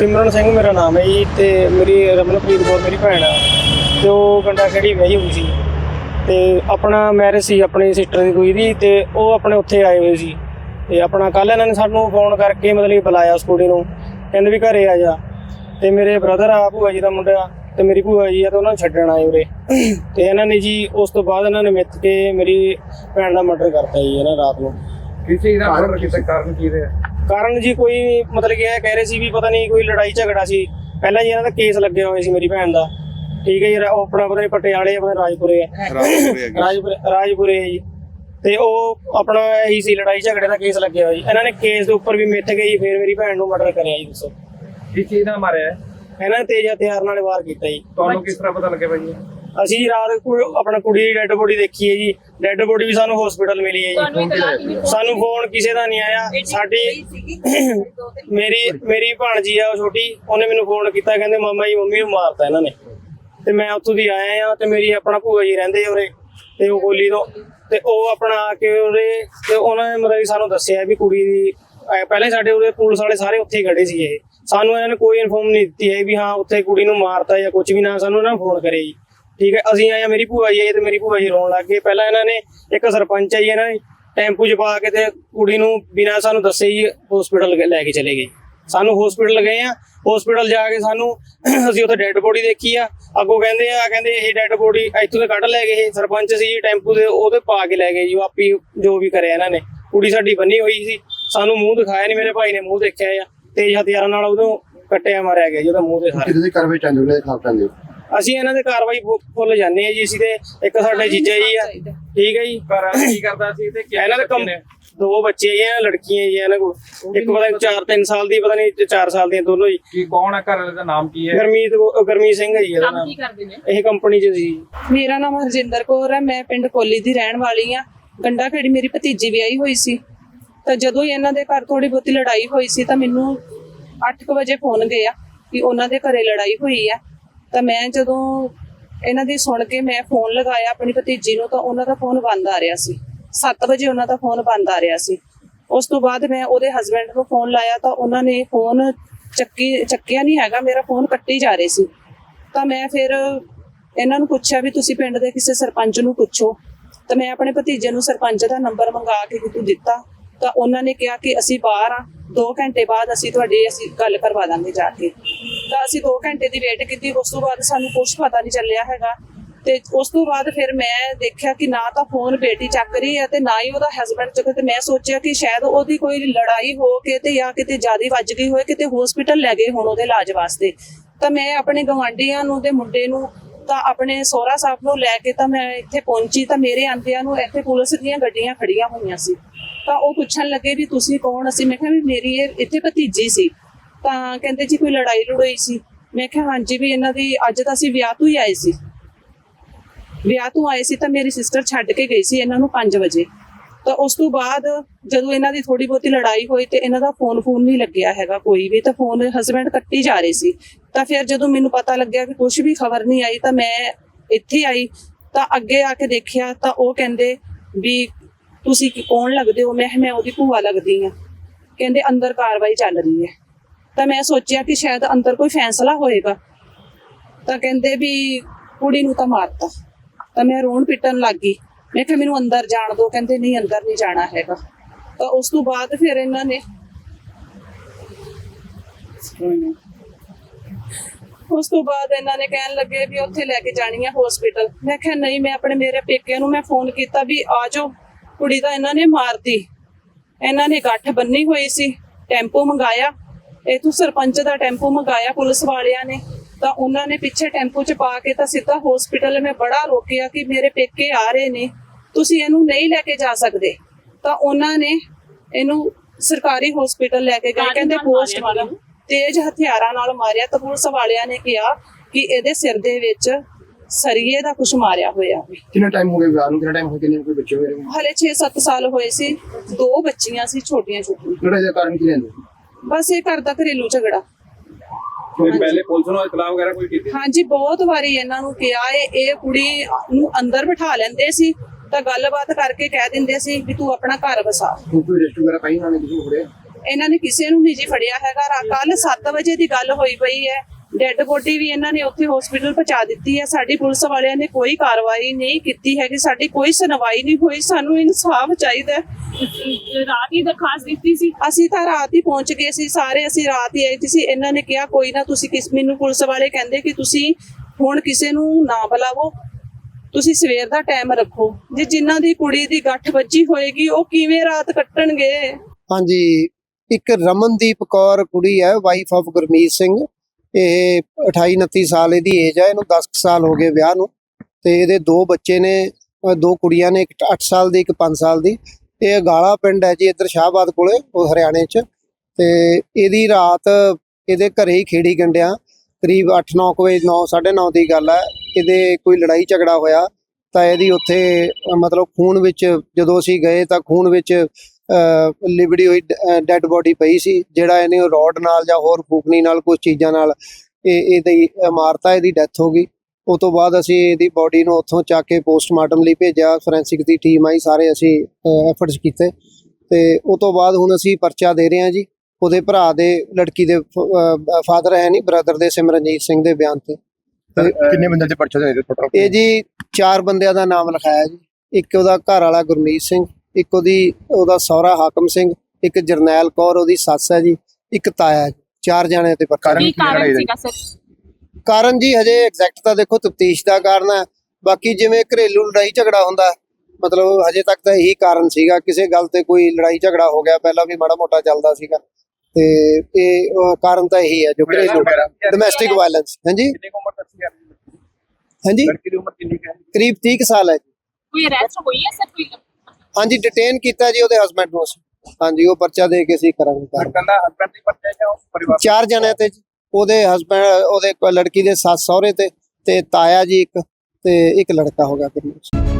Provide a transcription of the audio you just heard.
ਸਿਮਰਨ ਸਿੰਘ ਮੇਰਾ ਨਾਮ ਹੈ ਜੀ ਤੇ ਮੇਰੀ ਰਮਨਪ੍ਰੀਤ ਕੌਰ ਮੇਰੀ ਭੈਣ ਆ। ਤੇ ਉਹ ਗੰਡਾ ਖੇੜੀ ਵਹੀ ਹੋਈ ਸੀ। ਤੇ ਆਪਣਾ ਮੈਰਿਜ ਸੀ, ਆਪਣੀ ਸਿਸਟਰ ਦੀ ਕੋਈ ਦੀ ਤੇ ਉਹ ਆਪਣੇ ਉੱਥੇ ਆਏ ਹੋਏ ਸੀ। ਤੇ ਆਪਣਾ ਕੱਲ ਇਹਨਾਂ ਨੇ ਸਾਨੂੰ ਫੋਨ ਕਰਕੇ ਮਤਲਬ ਬੁਲਾਇਆ ਉਸ ਕੁੜੀ ਨੂੰ, ਕਹਿੰਦੇ ਵੀ ਘਰੇ ਆ ਜਾ। ਤੇ ਮੇਰੇ ਬ੍ਰਦਰ ਆ, ਭੂਆ ਜੀ ਦਾ ਮੁੰਡਾ ਤੇ ਮੇਰੀ ਭੂਆ ਜੀ ਆ ਤੇ ਉਹਨਾਂ ਨੂੰ ਛੱਡਣ ਆਏ ਉਰੇ। ਤੇ ਇਹਨਾਂ ਨੇ ਜੀ ਉਸ ਤੋਂ ਬਾਅਦ ਇਹਨਾਂ ਨੇ ਮਿੱਥ ਕੇ ਮੇਰੀ ਭੈਣ ਦਾ ਮਰਡਰ ਕਰਤਾ ਜੀ ਇਹਨਾਂ ਰਾਤ ਨੂੰ। ਕਿਸੇ ਦਾ ਮਰਡਰ ਕੀਤਾ ਕਾਰਨ ਕੀ ਰਿਹਾ ਕਾਰਨ ਜੀ ਕੋਈ ਮਤਲਬ ਕਿ ਇਹ ਕਹਿ ਰਹੇ ਸੀ ਵੀ ਪਤਾ ਨਹੀਂ ਕੋਈ ਲੜਾਈ ਝਗੜਾ ਸੀ। ਪਹਿਲਾਂ ਜੀ ਇਹਨਾਂ ਦਾ ਕੇਸ ਲੱਗਿਆ ਹੋਇਆ ਸੀ ਮੇਰੀ ਭੈਣ ਦਾ। ਠੀਕ ਹੈ ਜੀ ਉਹ ਆਪਣਾ ਪਤਾ ਨਹੀਂ ਪਟਿਆਲੇ ਆਪਣਾ ਰਾਜਪੁਰੇ ਹੈ ਰਾਜਪੁਰੇ ਹੈਗੀ ਰਾਜਪੁਰੇ ਰਾਜਪੁਰੇ ਹੈ ਜੀ। ਤੇ ਉਹ ਆਪਣਾ ਇਹੀ ਸੀ ਲੜਾਈ ਝਗੜੇ ਦਾ ਕੇਸ ਲੱਗਿਆ ਹੋਇਆ ਜੀ। ਇਹਨਾਂ ਨੇ ਕੇਸ ਦੇ ਉੱਪਰ ਵੀ ਮਿੱਥ ਗਈ ਫਿਰ ਮੇਰੀ ਭੈਣ ਨੂੰ ਮਰਡਰ ਕਰਿਆ ਜੀ ਦੱਸੋ। ਕਿਸ ਚੀਜ਼ ਨਾਲ ਮਾਰਿਆ? ਹੈ? ਇਹਨਾਂ ਨੇ ਤੇਜ਼ ਹਥਿਆਰ ਨਾਲ ਵਾਰ ਕੀਤਾ ਜੀ। ਤੁਹਾਨੂੰ ਕਿਸ ਤਰ੍ਹਾਂ ਪਤਾ ਲੱਗਿਆ ਭਾਈ ਅਸੀਂ ਜੀ ਰਾਤ ਕੋਈ ਆਪਣਾ ਕੁੜੀ ਦੀ ਡੈੱਡ ਬੋਡੀ ਦੇਖੀ ਹੈ ਜੀ। ਡੈੱਡ ਬੋਡੀ ਵੀ ਸਾਨੂੰ ਹਸਪੀਟਲ ਮਿਲੀ ਹੈ ਜੀ। ਸਾਨੂੰ ਫੋਨ ਕਿਸੇ ਦਾ ਨਹੀਂ ਆਇਆ। ਸਾਡੀ ਮੇਰੀ ਮੇਰੀ ਭਾਣਜੀ ਆ ਉਹ ਛੋਟੀ ਉਹਨੇ ਮੈਨੂੰ ਫੋਨ ਕੀਤਾ ਕਹਿੰਦੇ ਮਾਮਾ ਜੀ ਮੰਮੀ ਨੂੰ ਮਾਰਤਾ ਇਹਨਾਂ ਨੇ। ਤੇ ਮੈਂ ਉੱਥੋਂ ਦੀ ਆਇਆ ਆ ਤੇ ਮੇਰੀ ਆਪਣਾ ਭੂਆ ਜੀ ਰਹਿੰਦੇ ਉਰੇ ਤੇ ਉਹ ਗੋਲੀ ਤੋਂ। ਤੇ ਉਹ ਆਪਣਾ ਆ ਕੇ ਉਰੇ ਤੇ ਉਹਨਾਂ ਨੇ ਮਤਲਬ ਸਾਨੂੰ ਦੱਸਿਆ ਵੀ ਕੁੜੀ ਦੀ ਪਹਿਲੇ ਸਾਡੇ ਉਰੇ ਪੁਲਿਸ ਵਾਲੇ ਸਾਰੇ ਉੱਥੇ ਖੜੇ ਸੀ ਇਹ ਸਾਨੂੰ ਇਹਨਾਂ ਨੇ ਕੋਈ ਇਨਫੋਰਮ ਨਹੀਂ ਦਿੱਤੀ ਹੈ ਵੀ ਹਾਂ ਉੱਥੇ ਕੁੜੀ ਨੂੰ ਮਾਰਤਾ ਜਾਂ ਕੁਝ ਵੀ ਨਾ ਸਾਨੂੰ ਇਹਨਾਂ ਫੋਨ ਕਰੇ ਜੀ। ਠੀਕ ਹੈ ਅਸੀਂ ਆਏ ਆ ਮੇਰੀ ਭੂਆ ਜੀ ਆਈ ਤੇ ਮੇਰੀ ਭੂਆ ਜੀ ਰੋਣ ਲੱਗ ਗਏ। ਪਹਿਲਾਂ ਇਹਨਾਂ ਨੇ ਇੱਕ ਸਰਪੰਚ ਆਈ ਇਹਨਾਂ ਨੇ ਟੈਂਪੂ 'ਚ ਪਾ ਕੇ ਤੇ ਕੁੜੀ ਨੂੰ ਬਿਨਾਂ ਸਾਨੂੰ ਦੱਸੇ ਹੀ ਹਸਪੀਟਲ ਲੈ ਕੇ ਚਲੇ ਗਏ। ਸਾਨੂੰ ਹਸਪੀਟਲ ਗਏ ਆ ਹਸਪੀਟਲ ਜਾ ਕੇ ਸਾਨੂੰ ਅਸੀਂ ਉੱਥੇ ਡੈੱਡ ਬੋਡੀ ਦੇਖੀ ਆ। ਅੱਗੋਂ ਕਹਿੰਦੇ ਆ ਕਹਿੰਦੇ ਇਹ ਡੈੱਡ ਬੋਡੀ ਇੱਥੋਂ ਤੇ ਕੱਢ ਲੈ ਗਏ ਇਹ ਸਰਪੰਚ ਸੀ ਜੀ ਟੈਂਪੂ ਦੇ ਉਹਦੇ ਪਾ ਕੇ ਲੈ ਗਏ ਜੀ ਆਪੀ ਜੋ ਵੀ ਕਰਿਆ ਇਹਨਾਂ ਨੇ। ਕੁੜੀ ਸਾਡੀ ਬੰਨੀ ਹੋਈ ਸੀ ਸਾਨੂੰ ਮੂੰਹ ਦਿਖਾਇਆ ਨਹੀਂ ਮੇਰੇ ਭਾਈ ਨੇ ਮੂੰਹ ਦੇਖਿਆ ਆ। ਤੇਜ਼ ਹਥਿਆਰਾਂ ਨਾਲ ਉਹਦੋਂ ਕੱਟਿਆ ਮਾਰਿਆ ਗਿਆ ਜੀ ਉਹਦਾ ਮੂੰਹ ਦੇ ਸਾਰੇ। ਕਿਹਦੇ ਦੀ ਉਹਦੇ ਖਿਲਾਫ ਚਾਹੁੰਦੇ ਹੋ? ਅਸੀਂ ਇਹਨਾਂ ਦੇ ਕਾਰਵਾਈ ਫੁੱਲ ਜਾਂਦੇ ਆ ਜੀ ਅਸੀਂ ਤੇ ਇੱਕ ਸਾਡੇ ਜੀਜਾ ਜੀ ਆ। ਠੀਕ ਹੈ ਜੀ? ਆ ਕੀ ਕਰਦਾ ਸੀ ਤੇ ਇਹਨਾਂ ਦੇ ਕੰਮ ਦੋ ਬੱਚੇ ਜੀ ਆ ਲੜਕੀਆਂ ਜੀ ਇਹਨਾਂ ਕੋਲ। ਇੱਕ ਪਤਾ ਨਹੀਂ 4-3 ਸਾਲ ਦੀ ਪਤਾ ਨਹੀਂ 4 ਸਾਲ ਦੀਆਂ ਦੋਨੋਂ ਜੀ। ਕੀ ਕੌਣ ਹੈ ਘਰ ਵਾਲੇ ਦਾ ਨਾਮ ਕੀ ਹੈ? ਗਰਮੀਤ ਗਰਮੀਤ ਸਿੰਘ ਹੈ ਜੀ ਇਹਦਾ ਨਾਮ। ਕੀ ਕਰਦੇ ਨੇ? ਇਹ ਕੰਪਨੀ ਚ ਸੀ ਮੇਰਾ ਨਾਮ ਹਰਜਿੰਦਰ ਕੌਰ ਹੈ ਮੈਂ ਪਿੰਡ ਕੋਲੀ ਦੀ ਰਹਿਣ ਵਾਲੀ ਆ ਗੰਡਾ ਖੇੜੀ ਮੇਰੀ ਭਤੀਜੀ ਵਿਆਹੀ ਹੋਈ ਸੀ। ਤਾਂ ਜਦੋਂ ਹੀ ਇਹਨਾਂ ਦੇ ਘਰ ਥੋੜੀ ਬਹੁਤੀ ਲੜਾਈ ਹੋਈ ਸੀ ਤਾਂ ਮੈਨੂੰ 8:00 ਵਜੇ ਫੋਨ ਗਿਆ ਕਿ ਉਹਨਾਂ ਦੇ ਘਰੇ ਲੜਾਈ ਹੋਈ ਆ ਤਾਂ ਮੈਂ ਜਦੋਂ ਇਹਨਾਂ ਦੀ ਸੁਣ ਕੇ ਮੈਂ ਫੋਨ ਲਗਾਇਆ ਆਪਣੀ ਭਤੀਜੀ ਨੂੰ, ਤਾਂ ਉਹਨਾਂ ਦਾ ਫੋਨ ਬੰਦ ਆ ਰਿਹਾ ਸੀ। 7 ਵਜੇ ਉਹਨਾਂ ਦਾ ਫੋਨ ਬੰਦ ਆ ਰਿਹਾ ਸੀ। ਉਸ ਤੋਂ ਬਾਅਦ ਮੈਂ ਉਹਦੇ ਹਸਬੰਡ ਨੂੰ ਫੋਨ ਲਾਇਆ, ਤਾਂ ਉਹਨਾਂ ਨੇ ਫੋਨ ਚੱਕੀ, ਚੱਕਿਆ ਨਹੀਂ ਹੈਗਾ, ਮੇਰਾ ਫੋਨ ਕੱਟੀ ਜਾ ਰਹੇ ਸੀ। ਤਾਂ ਮੈਂ ਫਿਰ ਇਹਨਾਂ ਨੂੰ ਪੁੱਛਿਆ ਵੀ ਤੁਸੀਂ ਪਿੰਡ ਦੇ ਕਿਸੇ ਸਰਪੰਚ ਨੂੰ ਪੁੱਛੋ। ਤਾਂ ਮੈਂ ਆਪਣੇ ਭਤੀਜੇ ਨੂੰ ਸਰਪੰਚ ਦਾ ਨੰਬਰ ਮੰਗਾ ਕੇ ਕਿਤੋਂ ਦਿੱਤਾ। ਤਾਂ ਉਹਨਾਂ ਨੇ ਕਿਹਾ ਕਿ ਅਸੀਂ ਬਾਹਰ ਆ 2 ਘੰਟੇ ਬਾਅਦ ਅਸੀਂ ਤੁਹਾਡੀ ਅਸੀਂ ਗੱਲ ਕਰਵਾ ਦਾਂਗੇ ਜਾ ਕੇ। ਤਾਂ ਅਸੀਂ 2 ਘੰਟੇ ਦੀ ਵੇਟ ਕੀਤੀ, ਉਸ ਤੋਂ ਬਾਅਦ ਸਾਨੂੰ ਕੁਝ ਪਤਾ ਨਹੀਂ ਚੱਲਿਆ ਹੈਗਾ। ਤੇ ਉਸ ਤੋਂ ਬਾਅਦ ਫਿਰ ਮੈਂ ਦੇਖਿਆ ਕਿ ਨਾ ਤਾਂ ਫੋਨ ਬੇਟੀ ਚੱਕ ਰਹੀ ਹੈ ਤੇ ਨਾ ਹੀ ਉਹਦਾ ਹਸਬੰਡ ਚੱਕ ਤੇ ਮੈਂ ਸੋਚਿਆ ਕਿ ਸ਼ਾਇਦ ਉਹਦੀ ਕੋਈ ਲੜਾਈ ਹੋ ਕੇ ਤੇ ਜਾਂ ਕਿਤੇ ਜ਼ਿਆਦਾ ਵੱਜ ਗਈ ਹੋਏ, ਕਿਤੇ ਹਸਪੀਟਲ ਲੈ ਗਏ ਹੋਣ ਉਹਦੇ ਇਲਾਜ ਵਾਸਤੇ। ਤਾਂ ਮੈਂ ਆਪਣੇ ਗਵਾਂਢੀਆਂ ਨੂੰ ਤੇ ਮੁੰਡੇ ਨੂੰ ਤਾਂ ਆਪਣੇ ਸੋਹਰਾ ਸਾਹਿਬ ਨੂੰ ਲੈ ਕੇ ਤਾਂ ਮੈਂ ਇੱਥੇ ਪਹੁੰਚੀ ਤਾਂ ਮੇਰੇ ਆਂਦਿਆਂ ਨੂੰ ਇੱਥੇ ਪੁਲਿਸ ਦੀਆਂ ਗੱਡੀਆਂ ਖੜੀਆਂ ਹੋਈਆਂ ਸੀ। ਤਾਂ ਉਹ ਪੁੱਛਣ ਲੱਗੇ ਵੀ ਤੁਸੀਂ ਕੌਣ ਅਸੀਂ? ਮੈਂ ਕਿਹਾ ਵੀ ਮੇਰੀ ਇਹ ਇੱਥੇ ਭਤੀਜੀ ਸੀ। ਤਾਂ ਕਹਿੰਦੇ ਜੀ ਕੋਈ ਲੜਾਈ ਲੜੋਈ ਸੀ। ਮੈਂ ਕਿਹਾ ਹਾਂਜੀ ਵੀ ਇਹਨਾਂ ਦੀ ਅੱਜ ਤਾਂ ਅਸੀਂ ਵਿਆਹ ਤੋਂ ਹੀ ਆਏ ਸੀ। ਵਿਆਹ ਤੋਂ ਆਏ ਸੀ ਤਾਂ ਮੇਰੀ ਸਿਸਟਰ ਛੱਡ ਕੇ ਗਈ ਸੀ ਇਹਨਾਂ ਨੂੰ 5 ਵਜੇ। ਤਾਂ ਉਸ ਤੋਂ ਬਾਅਦ ਜਦੋਂ ਇਹਨਾਂ ਦੀ ਥੋੜੀ ਬਹੁਤੀ ਲੜਾਈ ਹੋਈ ਤੇ ਇਹਨਾਂ ਦਾ ਫੋਨ ਫੋਨ ਨਹੀਂ ਲੱਗਿਆ ਹੈਗਾ ਕੋਈ ਵੀ, ਤਾਂ ਫੋਨ ਹਸਬੰਡ ਕੱਟੀ ਜਾ ਰਹੇ ਸੀ। ਤਾਂ ਫਿਰ ਜਦੋਂ ਮੈਨੂੰ ਪਤਾ ਲੱਗਿਆ ਕਿ ਕੁਝ ਵੀ ਖਬਰ ਨਹੀਂ ਆਈ ਤਾਂ ਮੈਂ ਇੱਥੇ ਆਈ। ਤਾਂ ਅੱਗੇ ਆ ਕੇ ਦੇਖਿਆ ਤਾਂ ਉਹ ਕਹਿੰਦੇ ਵੀ ਤੁਸੀਂ ਕੀ- ਕੌਣ ਲੱਗਦੇ ਹੋ? ਮੈਂ ਕਿਹਾ ਮੈਂ ਉਹਦੀ ਭੂਆ ਲੱਗਦੀ ਆ ਕਹਿੰਦੇ ਅੰਦਰ ਕਾਰਵਾਈ ਚੱਲ ਰਹੀ ਹੈ। ਤਾਂ ਮੈਂ ਸੋਚਿਆ ਕਿ ਸ਼ਾਇਦ ਅੰਦਰ ਕੋਈ ਫੈਸਲਾ ਹੋਏਗਾ। ਤਾਂ ਕਹਿੰਦੇ ਵੀ ਕੁੜੀ ਨੂੰ ਤਾਂ ਮਾਰਤਾ। ਤਾਂ ਮੈਂ ਰੋਣ ਪਿੱਟਣ ਲੱਗ ਗਈ। ਮੈਂ ਕਿਹਾ, ਮੈਨੂੰ ਅੰਦਰ ਜਾਣ ਦਿਓ। ਕਹਿੰਦੇ, ਨਹੀਂ, ਅੰਦਰ ਨਹੀਂ ਜਾਣਾ ਹੈਗਾ। ਤਾਂ ਉਸ ਤੋਂ ਬਾਅਦ ਫਿਰ ਇਹਨਾਂ ਨੇ ਉਸ ਤੋਂ ਬਾਅਦ ਇਹਨਾਂ ਨੇ ਕਹਿਣ ਲੱਗੇ ਵੀ ਉੱਥੇ ਲੈ ਕੇ ਜਾਣੀ ਹੈ ਹਸਪੀਟਲ ਮੈਂ ਕਿਹਾ, ਨਹੀਂ, ਮੈਂ ਆਪਣੇ ਮੇਰੇ ਪੇਕਿਆਂ ਨੂੰ ਮੈਂ ਫੋਨ ਕੀਤਾ ਵੀ ਆ ਜਾਓ। ਕੁੜੀ ਤਾਂ ਇਹਨਾਂ ਨੇ ਮਾਰਤੀ। ਇਹਨਾਂ ਨੇ ਗੱਠ ਬੰਨੀ ਹੋਈ ਸੀ ਟੈਂਪੂ ਮੰਗਾਇਆ। ਇਥੋਂ ਸਰਪੰਚ ਦਾ ਟੈਂਪੂ ਮੰਗਾਇਆ ਪੁਲਿਸ ਵਾਲਿਆਂ ਨੇ। ਤਾਂ ਉਹਨਾਂ ਨੇ ਪਿੱਛੇ ਟੈਂਪੂ 'ਚ ਪਾ ਕੇ ਤਾਂ ਸਿੱਧਾ ਹਸਪੀਟਲ ਮੈਂ ਬੜਾ ਰੋਕਿਆ ਕਿ ਮੇਰੇ ਪੇਕੇ ਆ ਰਹੇ ਨੇ। ਤੁਸੀਂ ਇਹਨੂੰ ਨਹੀਂ ਲੈ ਕੇ ਜਾ ਸਕਦੇ। ਤਾਂ ਉਹਨਾਂ ਨੇ ਇਹਨੂੰ ਸਰਕਾਰੀ ਹਸਪੀਟਲ ਲੈ ਕੇ ਗਏ। ਕਾਹਦੇ ਮਾਰਿਆ ਪੋਸਟਮਾਰਟਮ ਤੇਜ਼ ਹਥਿਆਰਾਂ ਨਾਲ ਮਾਰਿਆ। ਤਾਂ ਪੁਲਿਸ ਵਾਲਿਆਂ ਨੇ ਕਿਹਾ ਕਿ ਇਹਦੇ ਸਿਰ ਦੇ ਵਿੱਚ ਸਰੀਏ ਦਾ ਕੁਝ ਮਾਰਿਆ ਹੋਇਆ ਕਿੰਨਾ ਟਾਈਮ ਹੋ ਗਿਆ ਵਿਆਹ ਨੂੰ? ਕਿੰਨਾ ਟਾਈਮ ਹੋ ਗਿਆ? ਕਿੰਨੇ ਕੋਈ ਬੱਚੇ ਹੋਏ ਨੇ? ਹਲੇ 6-7 ਸਾਲ ਹੋਏ ਸੀ। ਦੋ ਬੱਚੀਆਂ ਸੀ ਛੋਟੀਆਂ ਛੋਟੀਆਂ। ਲੜਾਈ ਦਾ ਕਾਰਨ ਕੀ ਰਹਿੰਦਾ? ਬਸ ਇਹ ਘਰ ਦਾ ਘਰੇਲੂ ਝਗੜਾ। ਕੋਈ ਪਹਿਲੇ ਪੁਲਿਸ ਨੂੰ ਇਤਲਾਹ ਵਗੈਰਾ ਕੋਈ ਕੀਤੀ? ਹਾਂਜੀ ਬਹੁਤ ਵਾਰੀ ਇਹਨਾਂ ਨੂੰ ਕਿਹਾ ਇਹ ਇਹ ਕੁੜੀ ਨੂੰ ਅੰਦਰ ਬਿਠਾ ਲੈਂਦੇ ਸੀ ਤਾਂ ਗੱਲਬਾਤ ਕਰਕੇ ਕਹਿ ਦਿੰਦੇ ਸੀ ਵੀ ਤੂੰ ਆਪਣਾ ਘਰ ਵਸਾ। ਕੋਈ ਰੈਸਟ ਵਗੈਰਾ ਪਾਈ ਨੇ ਕਿਸੇ ਨੂੰ ਫੜਿਆ? ਇਹਨਾਂ ਨੇ ਕਿਸੇ ਨੂੰ ਨਹੀਂ ਜੀ ਫੜਿਆ ਹੈਗਾ। ਕੱਲ 7 ਵਜੇ ਦੀ ਗੱਲ ਹੋਈ ਪਈ ਹੈ। ਡੈੱਡ ਬੋਡੀ ਵੀ ਇਹਨਾਂ ਨੇ ਉੱਥੇ ਹਸਪੀਟਲ ਪਹੁੰਚਾ ਦਿੱਤੀ ਹੈ। ਸਾਡੀ ਪੁਲਿਸ ਵਾਲਿਆਂ ਨੇ ਕੋਈ ਕਾਰਵਾਈ ਨਹੀਂ ਕੀਤੀ ਹੈਗੀ। ਸਾਡੀ ਕੋਈ ਸੁਣਵਾਈ ਨਹੀਂ ਹੋਈ। ਸਾਨੂੰ ਇਨਸਾਫ ਚਾਹੀਦਾ ਹੈ। ਰਾਤ ਹੀ ਦਰਖਾਸਤ ਦਿੱਤੀ ਸੀ? ਅਸੀਂ ਤਾਂ ਰਾਤ ਹੀ ਪਹੁੰਚ ਗਏ ਸੀ। ਸਾਰੇ ਅਸੀਂ ਰਾਤ ਹੀ ਆਏ ਸੀ। ਇਹਨਾਂ ਨੇ ਕਿਹਾ ਕੋਈ ਨਾ ਤੁਸੀਂ ਕਿਸ ਮੈਨੂੰ ਪੁਲਿਸ ਵਾਲੇ ਕਹਿੰਦੇ ਕਿ ਤੁਸੀਂ ਹੁਣ ਕਿਸੇ ਨੂੰ ਨਾ ਬੁਲਾਵੋ। ਤੁਸੀਂ ਸਵੇਰ ਦਾ ਟਾਈਮ ਰੱਖੋ। ਜੇ ਜਿਨ੍ਹਾਂ ਦੀ ਕੁੜੀ ਦੀ ਗੱਠ ਵੱਜੀ ਹੋਏਗੀ ਉਹ ਕਿਵੇਂ ਰਾਤ ਕੱਟਣਗੇ? ਹਾਂਜੀ। ਇੱਕ ਰਮਨਦੀਪ ਕੌਰ ਕੁੜੀ ਹੈ ਵਾਈਫ ਆਫ ਗੁਰਮੀਤ ਸਿੰਘ। ਇਹ 28 29 ਸਾਲ ਇਹਦੀ ਏਜ ਹੈ ਇਹਨੂੰ 10 ਸਾਲ ਹੋ ਗਏ ਵਿਆਹ ਨੂੰ। ਤੇ ਇਹਦੇ ਦੋ ਬੱਚੇ ਨੇ ਦੋ ਕੁੜੀਆਂ ਨੇ, ਇੱਕ 8 ਸਾਲ ਦੀ, ਇੱਕ 5 ਸਾਲ ਦੀ। ਇਹ ਗਾਲਾ ਪਿੰਡ ਹੈ ਜੀ ਇੱਧਰ ਸ਼ਾਹਬਾਦ ਕੋਲੇ, ਉਹ ਹਰਿਆਣੇ 'ਚ। ਤੇ ਇਹਦੀ ਰਾਤ ਇਹਦੇ ਘਰੇ ਹੀ ਖੇੜੀ ਗੰਡਿਆਂ। ਕਰੀਬ 8-9 ਵਜੇ 9:30 ਦੀ ਗੱਲ ਹੈ ਇਹਦੇ ਕੋਈ ਲੜਾਈ ਝਗੜਾ ਹੋਇਆ ਤਾਂ ਇਹਦੀ ਉੱਥੇ, ਮਤਲਬ ਖੂਨ ਵਿੱਚ ਜਦੋਂ ਅਸੀਂ ਗਏ ਤਾਂ ਖੂਨ ਵਿੱਚ ਲਿਬੜੀ ਹੋਈ ਡੈੱਡ ਬੋਡੀ ਪਈ ਸੀ ਜਿਹੜਾ ਇਹਨੇ ਰੋਡ ਨਾਲ ਜਾਂ ਹੋਰ ਫੂਕਣੀ ਨਾਲ ਕੁਝ ਚੀਜ਼ਾਂ ਨਾਲ ਇਹ ਇਹਦੀ ਅਹ ਮਾਰਤਾ ਇਹਦੀ ਡੈਥ ਹੋ ਗਈ। ਉਸ ਤੋਂ ਬਾਅਦ ਅਸੀਂ ਇਹਦੀ ਬੋਡੀ ਨੂੰ ਉੱਥੋਂ ਚੱਕ ਕੇ ਪੋਸਟਮਾਰਟਮ ਲਈ ਭੇਜਿਆ ਫੋਰੈਂਸਿਕ ਦੀ ਟੀਮ ਆਈ ਸਾਰੇ ਅਸੀਂ ਐਫਰਟਸ ਕੀਤੇ। ਤੇ ਉਸ ਤੋਂ ਬਾਅਦ ਹੁਣ ਅਸੀਂ ਪਰਚਾ ਦੇ ਰਹੇ ਹਾਂ ਜੀ ਉਹਦੇ ਭਰਾ ਦੇ ਲੜਕੀ ਦੇ ਫਾਦਰ ਹੈ ਨਹੀਂ ਬ੍ਰਦਰ ਦੇ ਸਿਮਰਨਜੀਤ ਸਿੰਘ ਦੇ ਬਿਆਨ ਤੇ। ਕਿੰਨੇ ਬੰਦੇ ਦੇ ਪਰਚੇ ਦੇ ਟੋਟਲ ਇਹ ਜੀ ਚਾਰ ਬੰਦਿਆਂ ਦਾ ਨਾਮ ਲਿਖਾਇਆ ਜੀ ਇੱਕ ਉਹਦਾ ਘਰ ਵਾਲਾ ਗੁਰਮੀਤ ਸਿੰਘ ਇੱਕ ਉਹਦੀ ਉਹਦਾ ਸਹੁਰਾ ਹਾਕਮ ਸਿੰਘ ਇੱਕ ਜਰਨੈਲ ਕੌਰ ਉਹਦੀ ਸੱਸ ਹੈ ਜੀ ਇੱਕ ਤਾਇਆ ਜੀ ਚਾਰ ਜਣਿਆਂ ਤੇ ਪਰਚਾ ਕੀ ਕਾਰਨ ਸੀਗਾ ਸਰ? ਕਾਰਨ ਜੀ ਹਜੇ ਐਗਜ਼ੈਕਟ ਤਾਂ ਦੇਖੋ ਤਫਤੀਸ਼ ਦਾ ਕਾਰਨ ਹੈ ਬਾਕੀ ਜਿਵੇਂ ਘਰੇਲੂ ਲੜਾਈ ਝਗੜਾ ਹੁੰਦਾ ਮਤਲਬ ਹਜੇ ਤੱਕ ਤਾਂ ਇਹੀ ਕਾਰਨ ਸੀਗਾ ਕਿਸੇ ਗੱਲ ਤੇ ਕੋਈ ਲੜਾਈ ਝਗੜਾ ਹੋ ਗਿਆ ਪਹਿਲਾਂ ਵੀ ਮਾੜਾ ਮੋਟਾ ਚੱਲਦਾ ਸੀਗਾ ਤੇ ਇਹ ਕਾਰਨ ਤਾਂ ਇਹੀ ਹੈ ਜੋ ਘਰੇਲੂ ਡੋਮੈਸਟਿਕ ਵਾਇਲੈਂਸ ਹਾਂਜੀ? ਕਿੰਨੀ ਕੁ ਉਮਰ ਦੱਸੀ ਜਾ ਰਹੀ ਹੈ? ਹਾਂਜੀ? ਲੜਕੀ ਦੀ ਉਮਰ ਕਿੰਨੀ ਹੈ? ਕਰੀਬ 30 ਕੁ ਸਾਲ ਹੈ ਜੀ। ਕੋਈ ਅਰੈਸਟ ਹੋਈ ਹੈ ਸਰ ਕੋਈ? ਹਾਂਜੀ ਡਿਟੇਨ ਕੀਤਾ ਜੀ ਉਹਦੇ ਹਸਬੰਡ ਨੂੰ ਅਸੀਂ। ਹਾਂਜੀ ਉਹ ਪਰਚਾ ਦੇ ਕੇ ਅਸੀਂ ਕਰਾਂਗੇ। ਕੱਲਾ ਹਸਬੰਡ ਦੀ ਪਰਚਾ ਜਾਂ ਉਸ ਪਰਿਵਾਰ ਚਾਰ ਜਣੇ ਤੇ ਜੀ। ਉਹਦੇ ਹਸਬੰਡ ਉਹਦੇ ਲੜਕੀ ਦੇ ਸੱਸ ਸਹੁਰੇ ਤੇ ਤੇ ਤਾਇਆ ਜੀ ਇੱਕ ਤੇ ਇੱਕ ਲੜਕਾ ਹੋ ਗਿਆ। ਫਿਰ